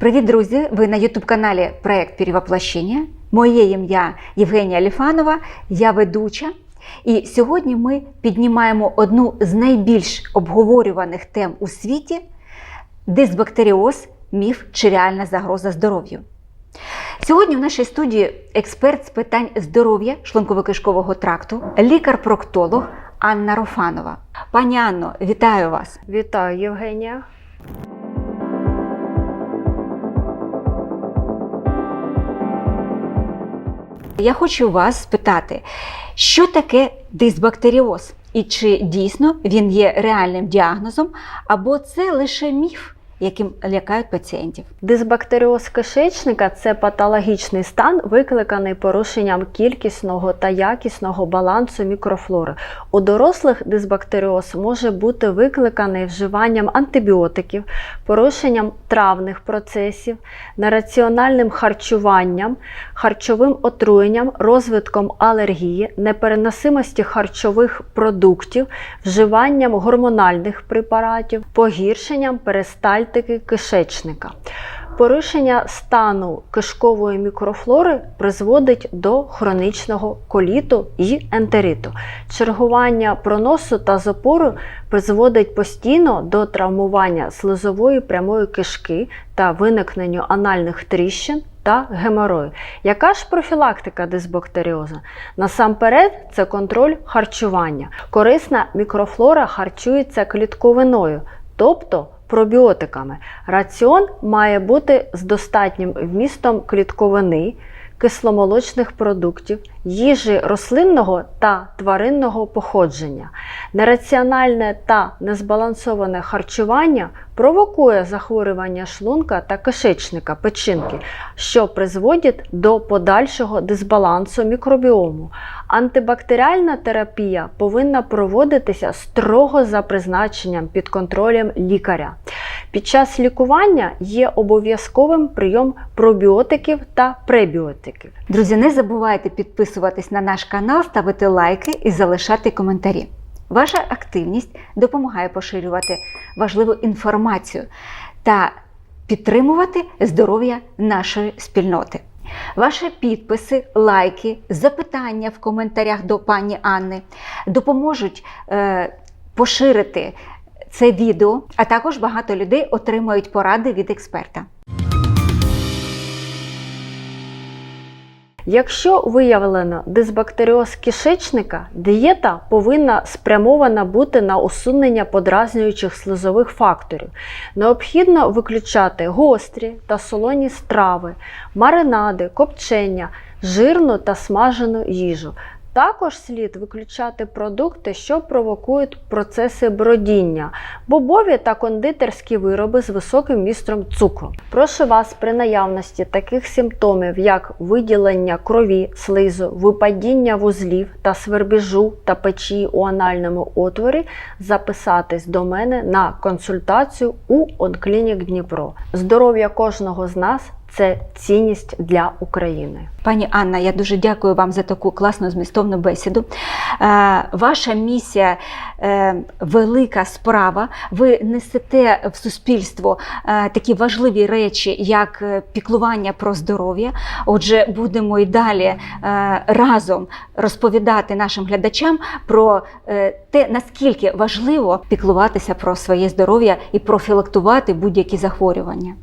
Привіт, друзі! Ви на ютуб-каналі Проект Перевоплощення. Моє ім'я Євгенія Ліфанова, я ведуча. І сьогодні ми піднімаємо одну з найбільш обговорюваних тем у світі дисбактеріоз, міф чи реальна загроза здоров'ю. Сьогодні в нашій студії експерт з питань здоров'я шлунково-кишкового тракту, лікар-проктолог Анна Рофанова. Пані Анно, вітаю вас! Вітаю, Євгенія. Я хочу вас спитати, що таке дисбактеріоз? І чи дійсно він є реальним діагнозом, або це лише міф, яким лякають пацієнтів? Дисбактеріоз кишечника це патологічний стан, викликаний порушенням кількісного та якісного балансу мікрофлори. У дорослих дисбактеріоз може бути викликаний вживанням антибіотиків, порушенням травних процесів, нераціональним харчуванням, харчовим отруєнням, розвитком алергії, непереносимості харчових продуктів, вживанням гормональних препаратів, погіршенням перистальтики кишечника. Порушення стану кишкової мікрофлори призводить до хронічного коліту і ентериту. Чергування проносу та запору призводить постійно до травмування слизової прямої кишки та виникненню анальних тріщин та геморою. Яка ж профілактика дисбактеріозу? Насамперед, це контроль харчування. Корисна мікрофлора харчується клітковиною, тобто пробіотиками. Раціон має бути з достатнім вмістом клітковини, кисломолочних продуктів, їжі рослинного та тваринного походження. Нераціональне та незбалансоване харчування провокує захворювання шлунка та кишечника печінки, що призводить до подальшого дисбалансу мікробіому. Антибактеріальна терапія повинна проводитися строго за призначенням під контролем лікаря. Під час лікування є обов'язковим прийом пробіотиків та пребіотиків. Друзі, не забувайте підписуватись на наш канал, ставити лайки і залишати коментарі. Ваша активність допомагає поширювати важливу інформацію та підтримувати здоров'я нашої спільноти. Ваші підписи, лайки, запитання в коментарях до пані Анни допоможуть е, поширити це відео, а також багато людей отримають поради від експерта. Якщо виявлено дисбактеріоз кишечника, дієта повинна спрямована бути на усунення подразнюючих слизових факторів. Необхідно виключати гострі та солоні страви, маринади, копчення, жирну та смажену їжу. Також слід виключати продукти, що провокують процеси бродіння, бобові та кондитерські вироби з високим містром цукру. Прошу вас при наявності таких симптомів, як виділення крові, слизу, випадіння вузлів та свербіжу та печії у анальному отворі, записатись до мене на консультацію у Онклінік Дніпро. Здоров'я кожного з нас це цінність для України. Пані Анна, я дуже дякую вам за таку класну змістовну бесіду. Е, Ваша місія е, велика справа. Ви несете в суспільство е, такі важливі речі, як піклування про здоров'я. Отже, будемо і далі разом розповідати нашим глядачам про те, наскільки важливо піклуватися про своє здоров'я і профілактувати будь-які захворювання.